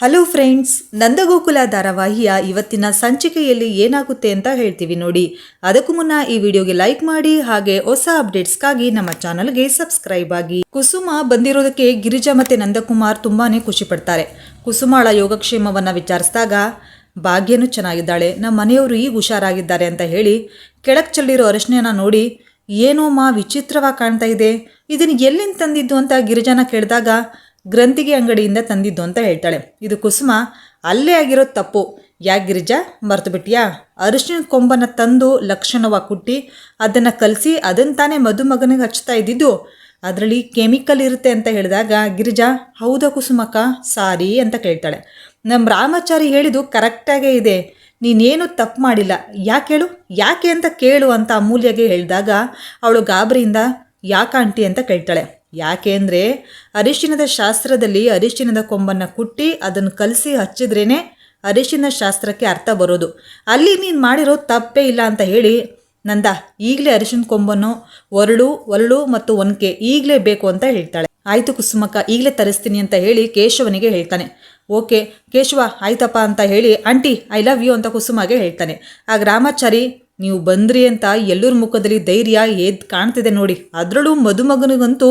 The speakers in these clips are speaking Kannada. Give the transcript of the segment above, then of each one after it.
ಹಲೋ ಫ್ರೆಂಡ್ಸ್, ನಂದಗೋಕುಲ ಧಾರಾವಾಹಿಯ ಇವತ್ತಿನ ಸಂಚಿಕೆಯಲ್ಲಿ ಏನಾಗುತ್ತೆ ಅಂತ ಹೇಳ್ತೀವಿ ನೋಡಿ. ಅದಕ್ಕೂ ಮುನ್ನ ಈ ವಿಡಿಯೋಗೆ ಲೈಕ್ ಮಾಡಿ, ಹಾಗೆ ಹೊಸ ಅಪ್ಡೇಟ್ಸ್ಗಾಗಿ ನಮ್ಮ ಚಾನಲ್ಗೆ ಸಬ್ಸ್ಕ್ರೈಬ್ ಆಗಿ. ಕುಸುಮ ಬಂದಿರೋದಕ್ಕೆ ಗಿರಿಜಾ ಮತ್ತೆ ನಂದಕುಮಾರ್ ತುಂಬಾನೇ ಖುಷಿ ಪಡ್ತಾರೆ. ಕುಸುಮಾಳ ಯೋಗಕ್ಷೇಮವನ್ನು ವಿಚಾರಿಸಿದಾಗ, ಭಾಗ್ಯನು ಚೆನ್ನಾಗಿದ್ದಾಳೆ, ನಮ್ಮ ಮನೆಯವರು ಈಗ ಹುಷಾರಾಗಿದ್ದಾರೆ ಅಂತ ಹೇಳಿ ಕೆಳಕ್ ಚೆಲ್ಲಿರೋ ಅರಶಿನ ನೋಡಿ, ಏನೋ ಮಾ ವಿಚಿತ್ರವಾಗಿ ಕಾಣ್ತಾ ಇದೆ. ಇದನ್ನು ಎಲ್ಲಿಂದ ತಂದಿದ್ದು ಅಂತ ಗಿರಿಜಾನ ಕೇಳಿದಾಗ ಗ್ರಂಥಿಗೆ ಅಂಗಡಿಯಿಂದ ತಂದಿದ್ದು ಅಂತ ಹೇಳ್ತಾಳೆ. ಇದು ಕುಸುಮ, ಅಲ್ಲೇ ಆಗಿರೋ ತಪ್ಪು. ಯಾಕೆ ಗಿರಿಜಾ, ಮರ್ತು ಬಿಟ್ಟಿಯಾ? ಅರಿಶಿನ ಕೊಂಬನ ತಂದು ಲಕ್ಷಣವಾಗಿ ಕುಟ್ಟಿ, ಅದನ್ನು ಕಲಸಿ ಅದನ್ನು ತಾನೇ ಮದುಮಗನಿಗೆ ಹಚ್ತಾ ಇದ್ದಿದ್ದು? ಅದರಲ್ಲಿ ಕೆಮಿಕಲ್ ಇರುತ್ತೆ ಅಂತ ಹೇಳಿದಾಗ ಗಿರಿಜಾ, ಹೌದಾ ಕುಸುಮಕ್ಕ? ಸಾರಿ ಅಂತ ಕೇಳ್ತಾಳೆ. ನಮ್ಮ ರಾಮಾಚಾರಿ ಹೇಳಿದ್ದು ಕರೆಕ್ಟಾಗೇ ಇದೆ. ನೀನೇನು ತಪ್ಪು ಮಾಡಿಲ್ಲ. ಯಾಕೆ ಹೇಳು? ಯಾಕೆ ಅಂತ ಕೇಳು ಅಂತ ಅಮೂಲ್ಯಗೆ ಹೇಳಿದಾಗ ಅವಳು ಗಾಬರಿಯಿಂದ ಯಾಕಾಂಟಿ ಅಂತ ಕೇಳ್ತಾಳೆ. ಯಾಕೆ ಅಂದರೆ ಅರಿಶಿನದ ಶಾಸ್ತ್ರದಲ್ಲಿ ಅರಿಶಿನದ ಕೊಂಬನ್ನು ಕುಟ್ಟಿ ಅದನ್ನು ಕಲಸಿ ಹಚ್ಚಿದ್ರೇ ಅರಿಶಿನ ಶಾಸ್ತ್ರಕ್ಕೆ ಅರ್ಥ ಬರೋದು. ಅಲ್ಲಿ ನೀನು ಮಾಡಿರೋ ತಪ್ಪೇ ಇಲ್ಲ ಅಂತ ಹೇಳಿ ನಂದ ಈಗಲೇ ಅರಿಶಿನ ಕೊಂಬನ್ನು ಒರಳು ಒರಳು ಮತ್ತು ಒನಕೆ ಈಗಲೇ ಬೇಕು ಅಂತ ಹೇಳ್ತಾಳೆ. ಆಯಿತು ಕುಸುಮಕ್ಕ, ಈಗಲೇ ತರಿಸ್ತೀನಿ ಅಂತ ಹೇಳಿ ಕೇಶವನಿಗೆ ಹೇಳ್ತಾನೆ. ಓಕೆ, ಕೇಶವ, ಆಯ್ತಪ್ಪ ಅಂತ ಹೇಳಿ, ಆಂಟಿ ಐ ಲವ್ ಯು ಅಂತ ಕುಸುಮಗೆ ಹೇಳ್ತಾನೆ. ಆ ರಾಮಾಚಾರಿ ನೀವು ಬಂದ್ರಿ ಅಂತ ಎಲ್ಲರ ಮುಖದಲ್ಲಿ ಧೈರ್ಯ ಎದ್ದು ಕಾಣ್ತಿದೆ ನೋಡಿ. ಅದರಲ್ಲೂ ಮದುಮಗನಿಗಂತೂ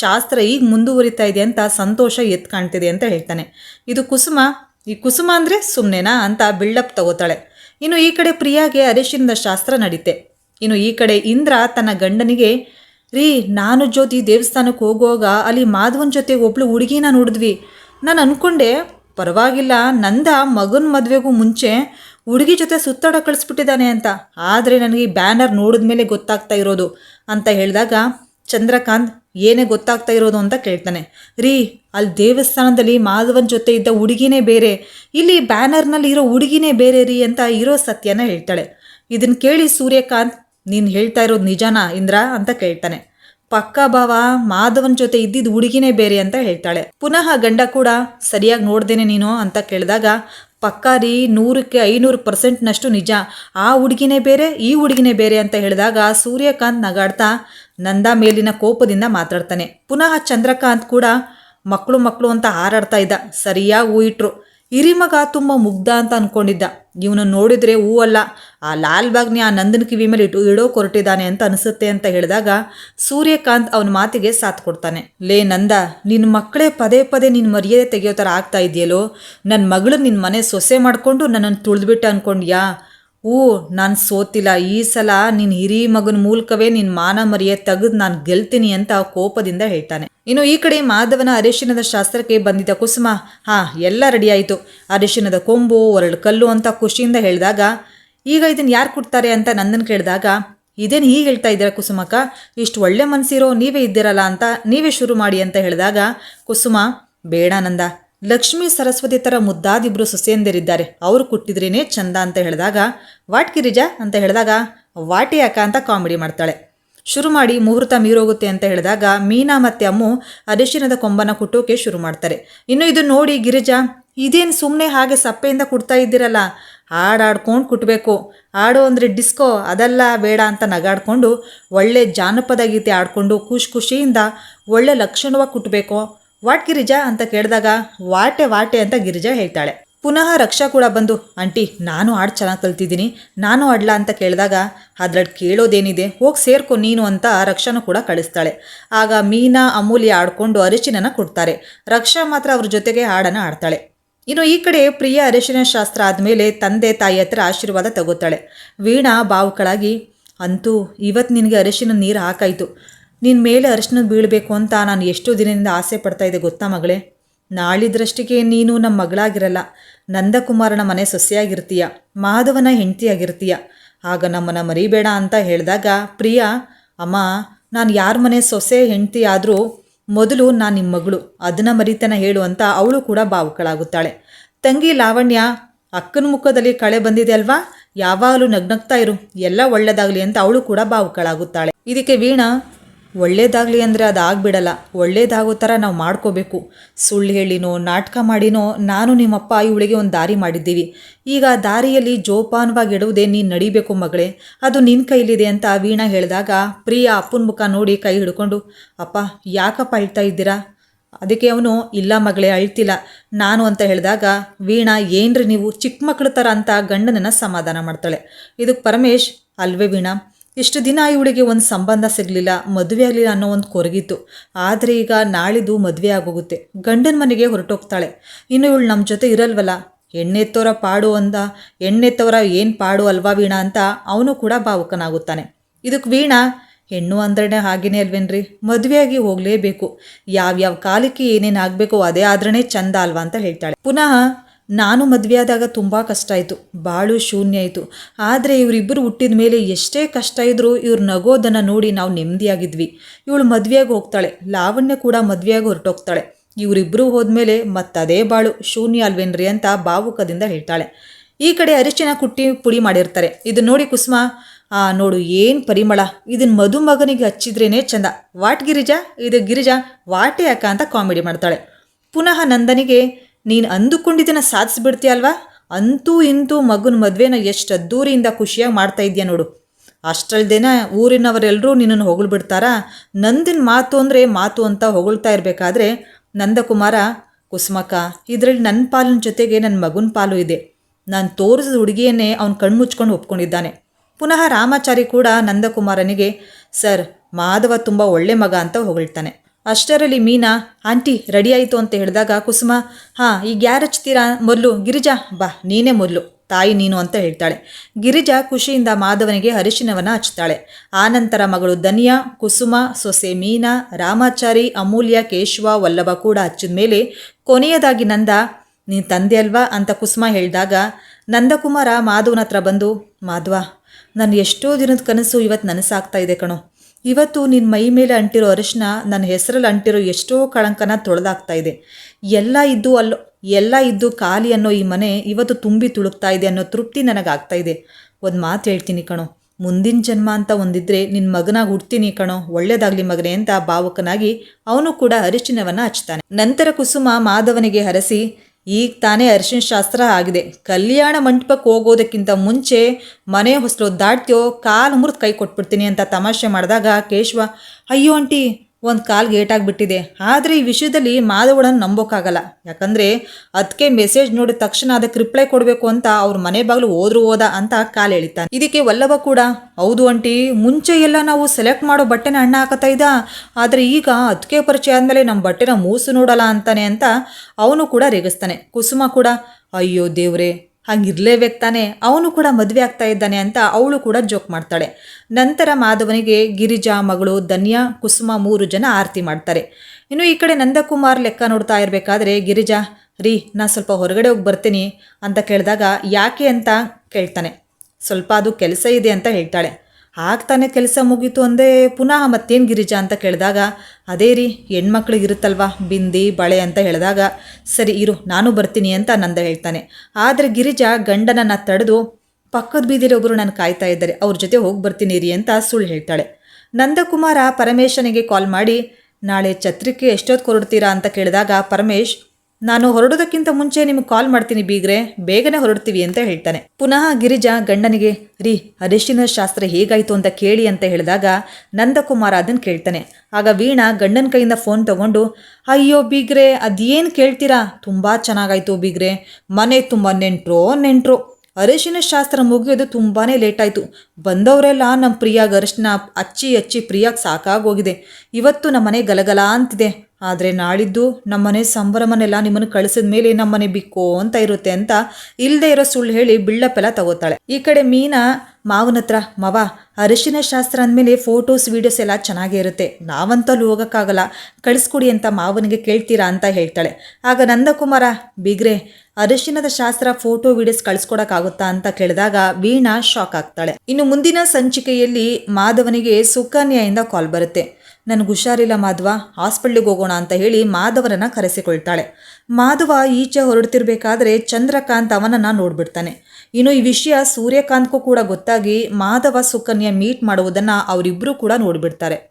ಶಾಸ್ತ್ರ ಈಗ ಮುಂದುವರಿತಾ ಇದೆ ಅಂತ ಸಂತೋಷ ಎದ್ದು ಕಾಣ್ತಿದೆ ಅಂತ ಹೇಳ್ತಾನೆ. ಇದು ಕುಸುಮ, ಈ ಕುಸುಮ ಅಂದರೆ ಸುಮ್ಮನೆನಾ ಅಂತ ಬಿಲ್ಡಪ್ ತಗೋತಾಳೆ. ಇನ್ನು ಈ ಕಡೆ ಪ್ರಿಯಾಗೆ ಅರಿಶಿನದ ಶಾಸ್ತ್ರ ನಡೀತೆ. ಇನ್ನು ಈ ಕಡೆ ಇಂದ್ರ ತನ್ನ ಗಂಡನಿಗೆ, ರೀ, ನಾನು ಜ್ಯೋತಿ ದೇವಸ್ಥಾನಕ್ಕೆ ಹೋಗುವಾಗ ಅಲ್ಲಿ ಮಾಧವನ ಜೊತೆ ಒಬ್ಳು ಹುಡುಗಿನ ನೋಡಿದ್ವಿ. ನಾನು ಅಂದ್ಕೊಂಡೆ ಪರವಾಗಿಲ್ಲ, ನಂದ ಮಗನ ಮದುವೆಗೂ ಮುಂಚೆ ಹುಡುಗಿ ಜೊತೆ ಸುತ್ತಾಡ ಕಳಿಸ್ಬಿಟ್ಟಿದ್ದಾನೆ ಅಂತ. ಆದರೆ ನನಗೆ ಈ ಬ್ಯಾನರ್ ನೋಡಿದ ಮೇಲೆ ಗೊತ್ತಾಗ್ತಾ ಇರೋದು ಅಂತ ಹೇಳಿದಾಗ ಚಂದ್ರಕಾಂತ್, ಏನೇ ಗೊತ್ತಾಗ್ತಾ ಇರೋದು ಅಂತ ಕೇಳ್ತಾನೆ. ರೀ, ಅಲ್ಲಿ ದೇವಸ್ಥಾನದಲ್ಲಿ ಮಾಧವನ್ ಜೊತೆ ಇದ್ದ ಹುಡುಗಿನೇ ಬೇರೆ. ಇಲ್ಲಿ ಬ್ಯಾನರ್ನಲ್ಲಿ ಇರೋ ಹುಡುಗಿನೇ ಬೇರೆ ರೀ ಅಂತ ಇರೋ ಸತ್ಯನ ಹೇಳ್ತಾಳೆ. ಇದನ್ನು ಕೇಳಿ ಸೂರ್ಯಕಾಂತ್, ನೀನು ಹೇಳ್ತಾ ಇರೋದು ನಿಜಾನಾ ಇಂದ್ರ ಅಂತ ಕೇಳ್ತಾನೆ. ಪಕ್ಕ ಭಾವ, ಮಾಧವನ್ ಜೊತೆ ಇದ್ದಿದ್ದು ಹುಡುಗಿನೇ ಬೇರೆ ಅಂತ ಹೇಳ್ತಾಳೆ. ಪುನಃ ಗಂಡ ಕೂಡ, ಸರಿಯಾಗಿ ನೋಡ್ದೇನೆ ನೀನು ಅಂತ ಕೇಳಿದಾಗ ಪಕ್ಕ ರೀ ನೂರಕ್ಕೆ ಐನೂರು ಪರ್ಸೆಂಟ್ನಷ್ಟು ನಿಜ. ಆ ಹುಡುಗಿನೇ ಬೇರೆ, ಈ ಹುಡುಗಿನೇ ಬೇರೆ ಅಂತ ಹೇಳಿದಾಗ ಸೂರ್ಯಕಾಂತ್ ನಗಾಡ್ತಾ ನಂದ ಮೇಲಿನ ಕೋಪದಿಂದ ಮಾತಾಡ್ತಾನೆ. ಪುನಃ ಚಂದ್ರಕಾಂತ್ ಕೂಡ ಮಕ್ಕಳು ಮಕ್ಕಳು ಅಂತ ಹಾರಾಡ್ತಾ ಇದ್ದ. ಸರಿಯಾಗಿ ಹೂ ಇಟ್ರು. ಹಿರಿಮಗ ತುಂಬ ಮುಗ್ಧ ಅಂತ ಅನ್ಕೊಂಡಿದ್ದ. ಇವನು ನೋಡಿದ್ರೆ ಹೂ ಅಲ್ಲ. ಆ ಲಾಲ್ ಬಾಗ್ನಿ ಆ ನಂದನ ಕಿವಿ ಮೇಲೆ ಇಟ್ಟು ಇಡೋ ಕೊರಟಿದ್ದಾನೆ ಅಂತ ಅನಿಸುತ್ತೆ ಅಂತ ಹೇಳಿದಾಗ ಸೂರ್ಯಕಾಂತ್ ಅವನ ಮಾತಿಗೆ ಸಾಥ್ ಕೊಡ್ತಾನೆ. ಲೇ ನಂದ ನಿನ್ನ ಮಕ್ಕಳೇ ಪದೇ ಪದೇ ನಿನ್ನ ಮರ್ಯಾದೆ ತೆಗೆಯೋ ಥರ ಆಗ್ತಾ ಇದೆಯಲ್ಲೋ ನನ್ನ ಮಗಳು ನಿನ್ನ ಮನೆ ಸೊಸೆ ಮಾಡಿಕೊಂಡು ನನ್ನನ್ನು ತುಳಿದ್ಬಿಟ್ಟು ಅನ್ಕೊಂಡ್ಯಾ? ಹೂ ನಾನು ಸೋತಿಲ್ಲ. ಈ ಸಲ ನಿನ್ನ ಹಿರಿ ಮಗನ ಮೂಲಕವೇ ನಿನ್ನ ಮಾನ ಮರಿಯ ತೆಗೆದು ನಾನು ಗೆಲ್ತೀನಿ ಅಂತ ಕೋಪದಿಂದ ಹೇಳ್ತಾನೆ. ಇನ್ನು ಈ ಕಡೆ ಮಾಧವನ ಅರಿಶಿನದ ಶಾಸ್ತ್ರಕ್ಕೆ ಬಂದಿದ್ದ ಕುಸುಮ, ಹಾ, ಎಲ್ಲ ರೆಡಿ ಆಯಿತು. ಅರಿಶಿನದ ಕೊಂಬು, ಒರಳು ಕಲ್ಲು ಅಂತ ಖುಷಿಯಿಂದ ಹೇಳಿದಾಗ, ಈಗ ಇದನ್ನು ಯಾರು ಕೊಡ್ತಾರೆ ಅಂತ ನಂದನ್ ಕೇಳಿದಾಗ, ಇದೇನು ಹೀಗೆ ಹೇಳ್ತಾ ಇದ್ದೀರ ಕುಸುಮಕ್ಕ? ಇಷ್ಟು ಒಳ್ಳೆ ಮನಸ್ಸಿರೋ ನೀವೇ ಇದ್ದೀರಲ್ಲ ಅಂತ ನೀವೇ ಶುರು ಮಾಡಿ ಅಂತ ಹೇಳಿದಾಗ, ಕುಸುಮ, ಬೇಡ ನಂದ. ಲಕ್ಷ್ಮೀ ಸರಸ್ವತಿ ಥರ ಮುದ್ದಾದಿಬ್ರು ಸೊಸೆಯಂದಿರಿದ್ದಾರೆ. ಅವರು ಕೊಟ್ಟಿದ್ರೇನೆ ಚಂದ ಅಂತ ಹೇಳಿದಾಗ, ವಾಟ್ ಗಿರಿಜಾ? ಅಂತ ಹೇಳಿದಾಗ, ವಾಟಿ ಅಕ್ಕ ಅಂತ ಕಾಮಿಡಿ ಮಾಡ್ತಾಳೆ. ಶುರು ಮಾಡಿ ಮುಹೂರ್ತ ಮೀರೋಗುತ್ತೆ ಅಂತ ಹೇಳಿದಾಗ, ಮೀನಾ ಮತ್ತು ಅಮ್ಮು ಅರಿಶಿನದ ಕೊಂಬನ ಕುಟ್ಟೋಕೆ ಶುರು ಮಾಡ್ತಾರೆ. ಇನ್ನು ಇದು ನೋಡಿ ಗಿರಿಜಾ, ಇದೇನು ಸುಮ್ಮನೆ ಹಾಗೆ ಸಪ್ಪೆಯಿಂದ ಕುಡ್ತಾ ಇದ್ದೀರಲ್ಲ? ಹಾಡಾಡ್ಕೊಂಡು ಕುಟ್ಟಬೇಕು ಹಾಡು ಅಂದರೆ ಡಿಸ್ಕೋ, ಅದೆಲ್ಲ ಬೇಡ ಅಂತ ನಗಾಡ್ಕೊಂಡು ಒಳ್ಳೆ ಜಾನಪದ ಗೀತೆ ಆಡ್ಕೊಂಡು ಖುಷಿ ಖುಷಿಯಿಂದ ಒಳ್ಳೆ ಲಕ್ಷಣವಾಗಿ ಕುಟ್ಟಬೇಕು ವಾಟ್ ಗಿರಿಜಾ ಅಂತ ಕೇಳಿದಾಗ, ವಾಟೆ ವಾಟೆ ಅಂತ ಗಿರಿಜಾ ಹೇಳ್ತಾಳೆ. ಪುನಃ ರಕ್ಷಾ ಕೂಡ ಬಂದು, ಆಂಟಿ, ನಾನು ಹಾಡು ಚೆನ್ನಾಗಿ ಕಲ್ತಿದ್ದೀನಿ, ನಾನು ಆಡ್ಲಾ ಅಂತ ಕೇಳಿದಾಗ ಅದ್ರಲ್ಲಿ ಕೇಳೋದೇನಿದೆ, ಹೋಗಿ ಸೇರ್ಕೊ ನೀನು ಅಂತ ರಕ್ಷಾನು ಕೂಡ ಕಳಿಸ್ತಾಳೆ. ಆಗ ಮೀನಾ, ಅಮೂಲ್ಯ ಆಡ್ಕೊಂಡು ಅರಿಶಿನನ ಕೊಡ್ತಾರೆ. ರಕ್ಷಾ ಮಾತ್ರ ಅವ್ರ ಜೊತೆಗೆ ಹಾಡನ್ನು ಆಡ್ತಾಳೆ ಇನ್ನು ಈ ಕಡೆ ಪ್ರಿಯ ಅರಿಶಿನ ಶಾಸ್ತ್ರ ಆದಮೇಲೆ ತಂದೆ ತಾಯಿ ಹತ್ರ ಆಶೀರ್ವಾದ ತಗೋತಾಳೆ. ವೀಣಾ ಬಾವುಕಳಾಗಿ, ಅಂತೂ ಇವತ್ತು ನಿನಗೆ ಅರಿಶಿನ ನೀರು ಹಾಕಾಯಿತು. ನಿನ್ನ ಮೇಲೆ ಅರಿಶಿನ ಬೀಳಬೇಕು ಅಂತ ನಾನು ಎಷ್ಟೋ ದಿನದಿಂದ ಆಸೆ ಪಡ್ತಾ ಇದ್ದೆ ಗೊತ್ತಾ ಮಗಳೇ? ನಾಳಿದ್ರಷ್ಟಿಗೆ ನೀನು ನಮ್ಮ ಮಗಳಾಗಿರಲ್ಲ. ನಂದಕುಮಾರನ ಮನೆ ಸೊಸೆಯಾಗಿರ್ತೀಯ. ಮಾಧವನ ಹೆಂಡತಿಯಾಗಿರ್ತೀಯ. ಆಗ ನಮ್ಮನ್ನು ಮರಿಬೇಡ ಅಂತ ಹೇಳಿದಾಗ, ಪ್ರಿಯಾ, ಅಮ್ಮ, ನಾನು ಯಾರ ಮನೆ ಸೊಸೆ, ಹೆಂಡತಿ ಆದರೂ ಮೊದಲು ನಾನು ನಿಮ್ಮ ಮಗಳು. ಅದನ್ನ ಮರಿತನ ಹೇಳು ಅಂತ ಅವಳು ಕೂಡ ಭಾವುಕಳಾಗುತ್ತಾಳೆ ತಂಗಿ ಲಾವಣ್ಯ, ಅಕ್ಕನ ಮುಖದಲ್ಲಿ ಕಳೆ ಬಂದಿದೆ ಅಲ್ವಾ? ಯಾವಾಗಲೂ ನಗ್ನಗ್ತಾ ಇರು. ಎಲ್ಲ ಒಳ್ಳೆಯದಾಗಲಿ ಅಂತ ಅವಳು ಕೂಡ ಭಾವುಕಳಾಗುತ್ತಾಳೆ ಇದಕ್ಕೆ ವೀಣಾ ಒಳ್ಳೇದಾಗಲಿ ಅಂದರೆ ಅದು ಆಗಿಬಿಡಲ್ಲ ಒಳ್ಳೇದಾಗೋ ಥರ ನಾವು ಮಾಡ್ಕೋಬೇಕು. ಸುಳ್ಳು ಹೇಳಿನೋ, ನಾಟಕ ಮಾಡಿನೋ, ನಾನು ನಿಮ್ಮಪ್ಪ ಇವಳಿಗೆ ಒಂದು ದಾರಿ ಮಾಡಿದ್ದೀವಿ. ಈಗ ಆ ದಾರಿಯಲ್ಲಿ ಜೋಪಾನವಾಗಿ ಇಡುವುದೇ ನೀನು ನಡಿಬೇಕು ಮಗಳೇ. ಅದು ನಿನ್ನ ಕೈಲಿದೆ ಅಂತ ವೀಣಾ ಹೇಳಿದಾಗ ಪ್ರಿಯ ಅಪ್ಪನ ಮುಖ ನೋಡಿ ಕೈ ಹಿಡ್ಕೊಂಡು, ಅಪ್ಪ, ಯಾಕಪ್ಪ ಅಳ್ತಾ ಇದ್ದೀರಾ? ಅದಕ್ಕೆ ಅವನು, ಇಲ್ಲ ಮಗಳೇ, ಅಳ್ತಿಲ್ಲ. ನಾನು ಅಂತ ಹೇಳಿದಾಗ ವೀಣಾ, ಏನ್ರಿ ನೀವು ಚಿಕ್ಕ ಮಕ್ಕಳು ಥರ ಅಂತ ಗಂಡನನ್ನು ಸಮಾಧಾನ ಮಾಡ್ತಾಳೆ. ಇದಕ್ಕೆ ಪರಮೇಶ್, ಅಲ್ವೇ ವೀಣಾ ಇಷ್ಟು ದಿನ ಇವಳಿಗೆ ಒಂದು ಸಂಬಂಧ ಸಿಗಲಿಲ್ಲ, ಮದುವೆ ಆಗಲಿಲ್ಲ ಅನ್ನೋ ಒಂದು ಕೊರಗಿತ್ತು. ಆದರೆ ಈಗ ನಾಳಿದು ಮದುವೆ ಆಗೋಗುತ್ತೆ. ಗಂಡನ ಮನೆಗೆ ಹೊರಟೋಗ್ತಾಳೆ. ಇನ್ನು ಇವಳು ನಮ್ಮ ಜೊತೆ ಇರಲ್ವಲ್ಲ? ಎಣ್ಣೆತ್ತವರ ಪಾಡು ಅಂದ. ಎಣ್ಣೆತ್ತವರ ಏನು ಪಾಡು ಅಲ್ವಾ ವೀಣಾ ಅಂತ ಅವನು ಕೂಡ ಭಾವುಕನಾಗುತ್ತಾನೆ. ಇದಕ್ಕೆ ವೀಣಾ, ಹೆಣ್ಣು ಅಂದ್ರೆ ಹಾಗೇನೇ ಅಲ್ವೇನ್ರಿ? ಮದುವೆಯಾಗಿ ಹೋಗಲೇಬೇಕು. ಯಾವ್ಯಾವ ಕಾಲಕ್ಕೆ ಏನೇನು ಆಗಬೇಕು ಅದೇ ಆದ್ರೇ ಚಂದ ಅಲ್ವಾ ಅಂತ ಹೇಳ್ತಾಳೆ. ಪುನಃ ನಾನು ಮದುವೆಯಾದಾಗ ತುಂಬ ಕಷ್ಟ ಆಯಿತು, ಬಾಳು ಶೂನ್ಯ ಆಯಿತು. ಆದರೆ ಇವರಿಬ್ಬರು ಹುಟ್ಟಿದ ಮೇಲೆ ಎಷ್ಟೇ ಕಷ್ಟ ಇದ್ದರೂ ಇವ್ರು ನಗೋದನ್ನು ನೋಡಿ ನಾವು ನೆಮ್ಮದಿಯಾಗಿದ್ವಿ ಇವಳು ಮದುವೆಯಾಗಿ ಹೋಗ್ತಾಳೆ, ಲಾವಣ್ಯ ಕೂಡ ಮದುವೆಯಾಗಿ ಹೊರಟೋಗ್ತಾಳೆ. ಇವರಿಬ್ಬರು ಹೋದ್ಮೇಲೆ ಮತ್ತದೇ ಬಾಳು, ಶೂನ್ಯ ಅಲ್ವೇನ್ರಿ ಅಂತ ಭಾವುಕದಿಂದ ಹೇಳ್ತಾಳೆ. ಈ ಕಡೆ ಅರಿಶಿನ ಕುಟ್ಟಿ ಪುಡಿ ಮಾಡಿರ್ತಾರೆ. ಇದು ನೋಡಿ ಕುಸುಮ, ಆ ನೋಡು ಏನು ಪರಿಮಳ. ಇದನ್ನ ಮದುಮಗನಿಗೆ ಹಚ್ಚಿದ್ರೇನೆ ಚಂದ. ವಾಟ್ ಗಿರಿಜಾ? ಇದು ಗಿರಿಜಾ, ವಾಟೆ ಅಕ್ಕ ಅಂತ ಕಾಮಿಡಿ ಮಾಡ್ತಾಳೆ. ಪುನಃ ನಂದನಿಗೆ ನೀನು ಅಂದುಕೊಂಡಿದ್ದನ್ನು ಸಾಧಿಸ್ಬಿಡ್ತೀಯಲ್ವಾ ಅಂತೂ ಇಂತೂ ಮಗನ ಮದುವೆನ ಎಷ್ಟು ಅದ್ದೂರಿಯಿಂದ ಖುಷಿಯಾಗಿ ಮಾಡ್ತಾ ಇದೆಯಾ ನೋಡು. ಅಷ್ಟಲ್ದೇನ ಊರಿನವರೆಲ್ಲರೂ ನಿನ್ನನ್ನು ಹೊಗಳು ಬಿಡ್ತಾರಾ ನಂದಿನ ಮಾತು ಅಂದರೆ ಮಾತು ಅಂತ ಹೊಗಳ್ತಾ ಇರಬೇಕಾದ್ರೆ ನಂದಕುಮಾರ, ಕುಸುಮಕ್ಕ, ಇದರಲ್ಲಿ ನನ್ನ ಪಾಲಿನ ಜೊತೆಗೆ ನನ್ನ ಮಗನ ಪಾಲು ಇದೆ. ನಾನು ತೋರಿಸಿದ ಹುಡುಗಿಯನ್ನೇ ಅವನು ಕಣ್ಮುಚ್ಕೊಂಡು ಒಪ್ಕೊಂಡಿದ್ದಾನೆ. ಪುನಃ ರಾಮಾಚಾರಿ ಕೂಡ ನಂದಕುಮಾರನಿಗೆ, ಸರ್, ಮಾಧವ ತುಂಬ ಒಳ್ಳೆ ಮಗ ಅಂತ ಹೊಗಳ್ತಾನೆ. ಅಷ್ಟರಲ್ಲಿ ಮೀನಾ, ಆಂಟಿ, ರೆಡಿ ಆಯಿತು ಅಂತ ಹೇಳಿದಾಗ ಕುಸುಮ, ಹಾಂ ಈಗ ಯಾರು ಹಚ್ತೀರಾ ಮೊದಲು. ಗಿರಿಜಾ, ಬಾ, ನೀನೇ ಮೊದಲು. ತಾಯಿ ನೀನು ಅಂತ ಹೇಳ್ತಾಳೆ. ಗಿರಿಜಾ ಖುಷಿಯಿಂದ ಮಾಧವನಿಗೆ ಅರಿಶಿನವನ್ನು ಹಚ್ತಾಳೆ. ಆನಂತರ ಮಗಳು ಧನಿಯಾ, ಕುಸುಮ, ಸೊಸೆ ಮೀನಾ, ರಾಮಾಚಾರಿ, ಅಮೂಲ್ಯ, ಕೇಶವ, ವಲ್ಲಭ ಕೂಡ ಹಚ್ಚಿದ ಮೇಲೆ ಕೊನೆಯದಾಗಿ ನಂದ, ನೀನು ತಂದೆ ಅಲ್ವಾ? ಅಂತ ಕುಸುಮ ಹೇಳಿದಾಗ, ನಂದಕುಮಾರ ಮಾಧವನ ಹತ್ರ ಬಂದು, ಮಾಧವ, ನಾನು ಎಷ್ಟೋ ದಿನದ ಕನಸು ಇವತ್ತು ನನಸಾಗ್ತಾ ಇದೆ ಕಣೋ. ಇವತ್ತು ನಿನ್ನ ಮೈ ಮೇಲೆ ಅಂಟಿರೋ ಅರಿಶಿನ ನನ್ನ ಹೆಸರಲ್ಲಿ ಅಂಟಿರೋ ಎಷ್ಟೋ ಕಳಂಕನ ತೊಳೆದಾಗ್ತಾ ಇದೆ. ಎಲ್ಲ ಇದ್ದು ಅಲ್ಲೋ, ಎಲ್ಲ ಇದ್ದು ಖಾಲಿ ಅನ್ನೋ ಈ ಮನೆ ಇವತ್ತು ತುಂಬಿ ತುಳುಕ್ತಾ ಇದೆ ಅನ್ನೋ ತೃಪ್ತಿ ನನಗಾಗ್ತಾ ಇದೆ. ಒಂದು ಮಾತು ಹೇಳ್ತೀನಿ ಕಣೋ, ಮುಂದಿನ ಜನ್ಮ ಅಂತ ಒಂದಿದ್ರೆ ನಿನ್ನ ಮಗನಾಗಿ ಹುಡ್ತೀನಿ ಕಣೋ, ಒಳ್ಳೇದಾಗ್ಲಿ ಮಗನೇ ಅಂತ ಭಾವುಕನಾಗಿ ಅವನು ಕೂಡ ಅರಿಶಿನವನ್ನು ಹಚ್ತಾನೆ. ನಂತರ ಕುಸುಮ ಮಾಧವನಿಗೆ ಹರಸಿ ಈಗ ತಾನೇ ಅರಿಶಿನ ಶಾಸ್ತ್ರ ಆಗಿದೆ. ಕಲ್ಯಾಣ ಮಂಟಪಕ್ಕೆ ಹೋಗೋದಕ್ಕಿಂತ ಮುಂಚೆ ಮನೆ ಹೊಸಲು ದಾಟ್ತಿಯೋ ಕಾಲು ಮುರಿದು ಕೈ ಕೊಟ್ಬಿಡ್ತೀನಿ ಅಂತ ತಮಾಷೆ ಮಾಡಿದಾಗ ಕೇಶವ, ಅಯ್ಯೋ, ಆಂಟಿ ಒಂದು ಕಾಲ್ಗೆ ಗೇಟಾಗಿಬಿಟ್ಟಿದೆ ಆದರೆ ಈ ವಿಷಯದಲ್ಲಿ ಮಾಧವಳನ್ನು ನಂಬೋಕ್ಕಾಗಲ್ಲ ಯಾಕಂದರೆ ಅದಕ್ಕೆ ಮೆಸೇಜ್ ನೋಡಿದ ತಕ್ಷಣ ಅದಕ್ಕೆ ರಿಪ್ಲೈ ಕೊಡಬೇಕು ಅಂತ ಅವ್ರ ಮನೆ ಬಾಗಿಲು ಹೋದ್ರು ಹೋದ ಅಂತ ಕಾಲು ಎಳಿತಾನೆ. ಇದಕ್ಕೆ ವಲ್ಲಭ ಕೂಡ, ಹೌದು ಅಂಟಿ ಮುಂಚೆ ಎಲ್ಲ ನಾವು ಸೆಲೆಕ್ಟ್ ಮಾಡೋ ಬಟ್ಟೆನ ಅಣ್ಣ ಹಾಕತ್ತಾ ಇದ್ದ. ಆದರೆ ಈಗ ಅದಕ್ಕೆ ಪರಿಚಯ ಆದಮೇಲೆ ನಮ್ಮ ಬಟ್ಟೆನ ಮೂಸು ನೋಡಲ್ಲ ಅಂತಾನೆ ಅಂತ ಅವನು ಕೂಡ ರೇಗಿಸ್ತಾನೆ. ಕುಸುಮ ಕೂಡ, ಅಯ್ಯೋ ದೇವ್ರೆ ಹಂಗಿರ್ಲೇಬೇಕು ತಾನೆ? ಅವನು ಕೂಡ ಮದುವೆ ಆಗ್ತಾ ಇದ್ದಾನೆ ಅಂತ ಅವಳು ಕೂಡ ಜೋಕ್ ಮಾಡ್ತಾಳೆ. ನಂತರ ಮಾಧವನಿಗೆ ಗಿರಿಜಾ, ಮಗಳು ಧನ್ಯ, ಕುಸುಮ ಮೂರು ಜನ ಆರತಿ ಮಾಡ್ತಾರೆ. ಇನ್ನು ಈ ಕಡೆ ನಂದಕುಮಾರ್ ಲೆಕ್ಕ ನೋಡ್ತಾ ಇರಬೇಕಾದ್ರೆ, ಗಿರಿಜಾ, ರೀ, ನಾ ಸ್ವಲ್ಪ ಹೊರಗಡೆ ಹೋಗಿ ಬರ್ತೀನಿ ಅಂತ ಕೇಳಿದಾಗ ಯಾಕೆ ಅಂತ ಕೇಳ್ತಾನೆ. ಸ್ವಲ್ಪ ಅದು ಕೆಲಸ ಇದೆ ಅಂತ ಹೇಳ್ತಾಳೆ. ಆಗ ತಾನೇ ಕೆಲಸ ಮುಗೀತು ಅಂದೆ ಪುನಃ ಮತ್ತೇನು ಗಿರಿಜಾ ಅಂತ ಕೇಳಿದಾಗ, ಅದೇ ರೀ ಹೆಣ್ಮಕ್ಳಿಗೆ ಇರುತ್ತಲ್ವಾ, ಬಿಂದಿ, ಬಳೆ ಅಂತ ಹೇಳಿದಾಗ, ಸರಿ ಇರು, ನಾನು ಬರ್ತೀನಿ ಅಂತ ನಂದ ಹೇಳ್ತಾನೆ. ಆದರೆ ಗಿರಿಜಾ ಗಂಡನನ್ನು ತಡೆದು ಪಕ್ಕದ ಬೀದಿಲಿ ಒಬ್ಬರು ನಾನು ಕಾಯ್ತಾ ಇದ್ದಾರೆ, ಅವ್ರ ಜೊತೆ ಹೋಗಿ ಬರ್ತೀನಿ ರೀ ಅಂತ ಸುಳ್ಳು ಹೇಳ್ತಾಳೆ. ನಂದಕುಮಾರ ಪರಮೇಶನಿಗೆ ಕಾಲ್ ಮಾಡಿ, ನಾಳೆ ಛತ್ರಿಕೆ ಎಷ್ಟೊತ್ತು ಕೊರಡ್ತೀರಾ? ಅಂತ ಕೇಳಿದಾಗ ಪರಮೇಶ್ ನಾನು ಹೊರಡೋದಕ್ಕಿಂತ ಮುಂಚೆ ನಿಮಗೆ ಕಾಲ್ ಮಾಡ್ತೀನಿ ಬೀಗ್ರೆ, ಬೇಗನೆ ಹೊರಡ್ತೀವಿ ಅಂತ ಹೇಳ್ತಾನೆ. ಪುನಃ ಗಿರಿಜಾ ಗಂಡನಿಗೆ, ರೀ, ಅರಿಶಿನ ಶಾಸ್ತ್ರ ಹೇಗಾಯಿತು ಅಂತ ಕೇಳಿ ಅಂತ ಹೇಳಿದಾಗ ನಂದಕುಮಾರ ಅದನ್ನು ಕೇಳ್ತಾನೆ. ಆಗ ವೀಣಾ ಗಂಡನ ಕೈಯಿಂದ ಫೋನ್ ತಗೊಂಡು, ಅಯ್ಯೋ ಬೀಗ್ರೆ, ಅದೇನು ಕೇಳ್ತೀರಾ? ತುಂಬ ಚೆನ್ನಾಗಾಯ್ತು ಬೀಗ್ರೆ. ಮನೆ ತುಂಬ ನೆಂಟ್ರೋ, ನೆಂಟ್ರು. ಅರಿಶಿನ ಶಾಸ್ತ್ರ ಮುಗಿಯೋದು ತುಂಬಾ ಲೇಟ್ ಆಯಿತು. ಬಂದವರೆಲ್ಲ ನಮ್ಮ ಪ್ರಿಯಾಗ ಅರಿಶಿನ ಅಚ್ಚಿ ಅಚ್ಚಿ ಪ್ರಿಯಾಗಿ ಸಾಕಾಗೋಗಿದೆ. ಇವತ್ತು ನಮ್ಮನೆ ಗಲಗಲ ಅಂತಿದೆ. ಆದರೆ ನಾಳಿದ್ದು ನಮ್ಮನೆ ಸಂಭ್ರಮನೆಲ್ಲ ನಿಮ್ಮನ್ನು ಕಳಿಸಿದ ಮೇಲೆ ನಮ್ಮನೆ ಬಿಕ್ಕೋ ಅಂತ ಇರುತ್ತೆ ಅಂತ ಇಲ್ಲದೆ ಇರೋ ಸುಳ್ಳು ಹೇಳಿ ಬಿಳ್ಳಪ್ಪೆಲ್ಲ ತಗೋತಾಳೆ. ಈ ಕಡೆ ಮೀನಾ, ಮಾವನ ಹತ್ರ, ಮವ, ಅರಿಶಿನ ಶಾಸ್ತ್ರ ಅಂದಮೇಲೆ ಫೋಟೋಸ್ ವೀಡಿಯೋಸ್ ಎಲ್ಲ ಚೆನ್ನಾಗೇ ಇರುತ್ತೆ. ನಾವಂತಲ್ಲಿ ಹೋಗೋಕ್ಕಾಗಲ್ಲ. ಕಳಿಸ್ಕೊಡಿ ಅಂತ ಮಾವನಿಗೆ ಕೇಳ್ತೀರಾ ಅಂತ ಹೇಳ್ತಾಳೆ. ಆಗ ನಂದಕುಮಾರ, ಬಿಗ್ರೆ ಅರಿಶಿನದ ಶಾಸ್ತ್ರ ಫೋಟೋ ವಿಡಿಯೋಸ್ ಕಳಿಸ್ಕೊಡಕ್ಕಾಗುತ್ತಾ ಅಂತ ಕೇಳಿದಾಗ ವೀಣಾ ಶಾಕ್ ಆಗ್ತಾಳೆ. ಇನ್ನು ಮುಂದಿನ ಸಂಚಿಕೆಯಲ್ಲಿ ಮಾಧವನಿಗೆ ಸುಕನ್ಯೆಯಿಂದ ಕಾಲ್ ಬರುತ್ತೆ. ನನಗೆ ಹುಷಾರಿಲ್ಲ ಮಾಧವ, ಹಾಸ್ಪಿಟ್ಲಿಗೆ ಹೋಗೋಣ ಅಂತ ಹೇಳಿ ಮಾಧವರನ್ನ ಕರೆಸಿಕೊಳ್ತಾಳೆ. ಮಾಧವ ಈಚೆ ಹೊರಡ್ತಿರ್ಬೇಕಾದ್ರೆ ಚಂದ್ರಕಾಂತ್ ಅವನನ್ನು ನೋಡ್ಬಿಡ್ತಾನೆ. ಇನ್ನು ಈ ವಿಷಯ ಸೂರ್ಯಕಾಂತ್ಗೂ ಕೂಡ ಗೊತ್ತಾಗಿ ಮಾಧವ ಸುಕನ್ಯಾ ಮೀಟ್ ಮಾಡುವುದನ್ನು ಅವರಿಬ್ಬರೂ ಕೂಡ ನೋಡ್ಬಿಡ್ತಾರೆ.